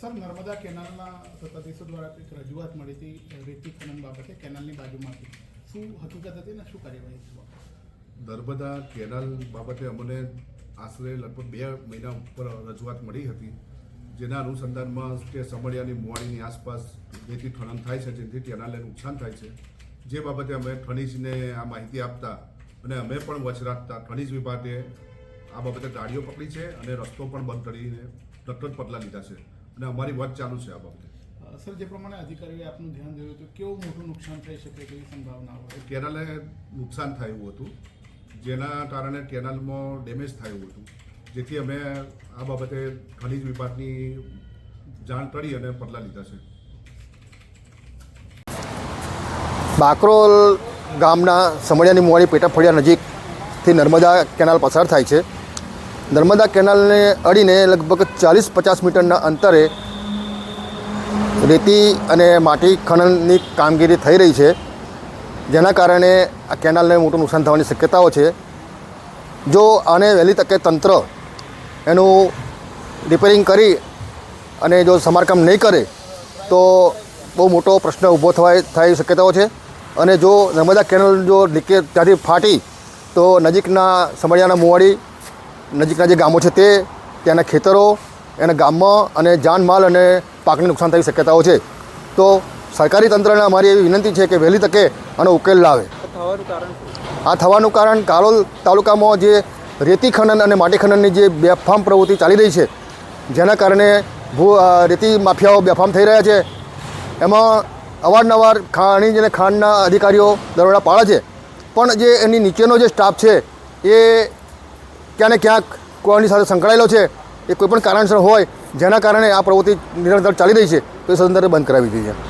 Sir, Narmada કેનાલના સત્તાધીશો દ્વારા એક રજૂઆત મળી હતી રેતી ખનન બાબતે કેનાલની બાજુમાંથી. શું હકીકત હતી ને શું કાર્યવાહી નર્મદા કેનાલ બાબતે અમને આશરે લગભગ બે મહિના ઉપર રજૂઆત મળી હતી, જેના અનુસંધાનમાં કે સમળિયાની મુવાડીની આસપાસ રેતી ખનન થાય છે જેથી કેનાલને નુકસાન થાય છે, જે બાબતે અમે ખનીજને આ માહિતી આપતા અને અમે પણ વચ રાખતા વિભાગે આ બાબતે ગાડીઓ પકડી છે અને રસ્તો પણ બંધ કરીને તરત જ પગલાં લીધા છે. અને અમારી વાત ચાલુ છે આ બાબતે. સર જે પ્રમાણે અધિકારીઓએ આપનું ધ્યાન દોર્યું હતું કેવું મોટું નુકસાન થઈ શકે તેવી સંભાવના છે કેનાલે નુકસાન થયું હતું. જેના કારણે કેનાલમાં ડેમેજ થયું હતું. જેથી અમે આ બાબતે ખનિજ વિભાગની જાણ કરી અને પગલાં લીધા છે. બાકરોલ ગામના સમળિયાની મુવાડી પેટા ફળિયા નજીકથી નર્મદા કેનાલ પસાર થાય છે. નર્મદા કેનાલને અડીને લગભગ ચાલીસ પચાસ મીટરના અંતરે રેતી અને માટી ખનનની કામગીરી થઈ રહી છે, જેના કારણે આ કેનાલને મોટું નુકસાન થવાની શક્યતાઓ છે. જો આને વહેલી તકે તંત્ર એનું રિપેરિંગ કરી અને જો સમારકામ નહીં કરે, તો બહુ મોટો પ્રશ્ન ઊભો થવાય થાય શક્યતાઓ છે. અને જો નર્મદા કેનલ જો લીકેજ ત્યાંથી ફાટી, તો નજીકના સમળિયાના મુવાડી નજીકના જે ગામો છે તે ત્યાંના ખેતરો એના ગામમાં અને જાનમાલ અને પાકને નુકસાન થવાની શક્યતાઓ છે. તો સરકારી તંત્રને અમારી એવી વિનંતી છે કે વહેલી તકે આનો ઉકેલ લાવે. આ થવાનું કારણ કાલોલ તાલુકામાં જે રેતી ખનન અને માટી ખનનની જે બેફામ પ્રવૃત્તિ ચાલી રહી છે જેના કારણે ભૂ રેતી માફિયાઓ બેફામ થઈ રહ્યા છે. એમાં અવારનવાર ખનિજ અને ખાંડના અધિકારીઓ દરોડા પાડે છે. પણ જે એની નીચેનો જે સ્ટાફ છે એ ક્યાં ને ક્યાંક કોઈની સાથે સંકળાયેલો છે, એ કોઈપણ કારણસર હોય, જેના કારણે આ પ્રવૃત્તિ નિરંતર ચાલી રહી છે, તો એ સદંતરે બંધ કરાવી જોઈએ